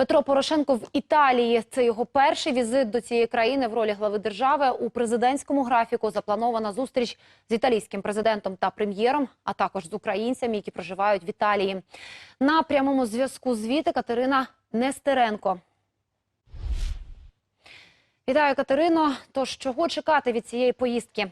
Петро Порошенко в Італії. Це його перший візит до цієї країни в ролі глави держави. У президентському графіку запланована зустріч з італійським президентом та прем'єром, а також з українцями, які проживають в Італії. На прямому зв'язку звідти Катерина Нестеренко. Вітаю, Катерино. Тож чого чекати від цієї поїздки?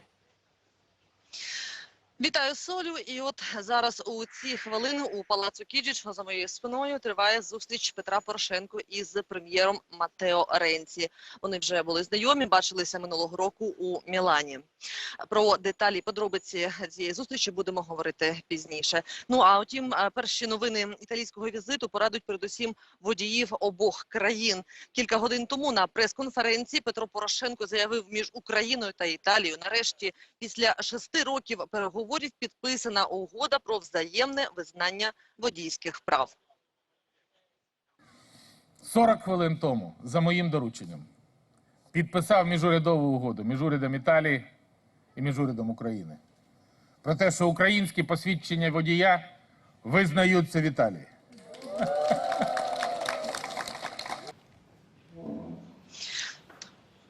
Вітаю Солю. І от зараз у ці хвилини у палацу Кіджіч за моєю спиною триває зустріч Петра Порошенко із прем'єром Матео Ренці. Вони вже були знайомі, бачилися минулого року у Мілані. Про деталі подробиці цієї зустрічі будемо говорити пізніше. Ну а утім, е, перші новини італійського візиту порадують передусім водіїв обох країн. Кілька годин тому на прес-конференції Петро Порошенко заявив між Україною та Італією нарешті після шести років переговорів підписана угода про взаємне визнання водійських прав. 40 хвилин тому, за моїм дорученням, підписав міжурядову угоду між урядом Італії і між урядом України про те, що українські посвідчення водія визнаються в Італії.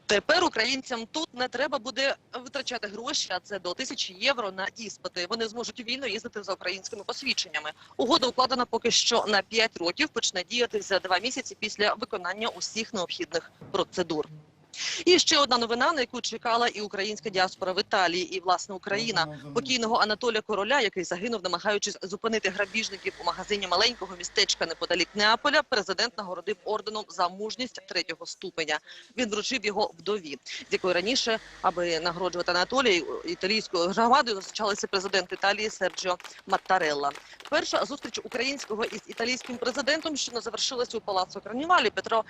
Тепер українцям тут не треба буде витрачати гроші, а це до тисячі євро на іспити. Вони зможуть вільно їздити за українськими посвідченнями. Угода укладена поки що на 5 років. Почне діяти за два місяці після виконання усіх необхідних процедур. І ще одна новина, на яку чекала і українська діаспора в Італії, і власне Україна покійного Анатолія Короля, який загинув, намагаючись зупинити грабіжників у магазині маленького містечка неподалік Неаполя. Президент нагородив орденом за мужність третього ступеня. Він вручив його вдові, з якої раніше, аби нагороджувати Анатолія італійською громадою, зустрічалися президент Італії Серджіо Маттарелла. Перша зустріч українського із італійським президентом, що не завершилася у палацу Карнівалі. Петро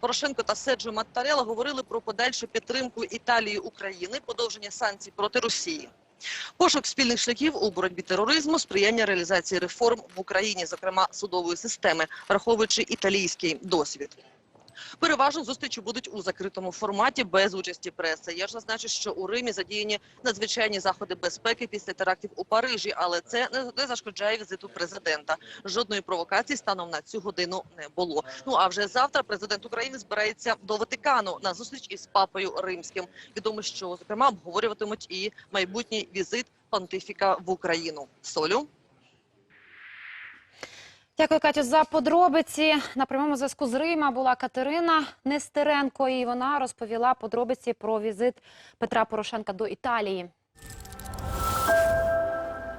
Порошенко та Серджіо Маттарелла говорили про подальшу підтримку Італії України, подовження санкцій проти Росії. Пошук спільних шляхів у боротьбі тероризму, сприяння реалізації реформ в Україні, зокрема судової системи, враховуючи італійський досвід. Переважно зустрічі будуть у закритому форматі без участі преси. Я ж зазначу, що у Римі задіяні надзвичайні заходи безпеки після терактів у Парижі, але це не, зашкоджає візиту президента. Жодної провокації станом на цю годину не було. Ну а вже завтра президент України збирається до Ватикану на зустріч із папою римським. Відомо, що зокрема обговорюватимуть і майбутній візит понтифіка в Україну. Солю. Дякую, Катю, за подробиці. На прямому зв'язку з Рима була Катерина Нестеренко, і вона розповіла подробиці про візит Петра Порошенка до Італії.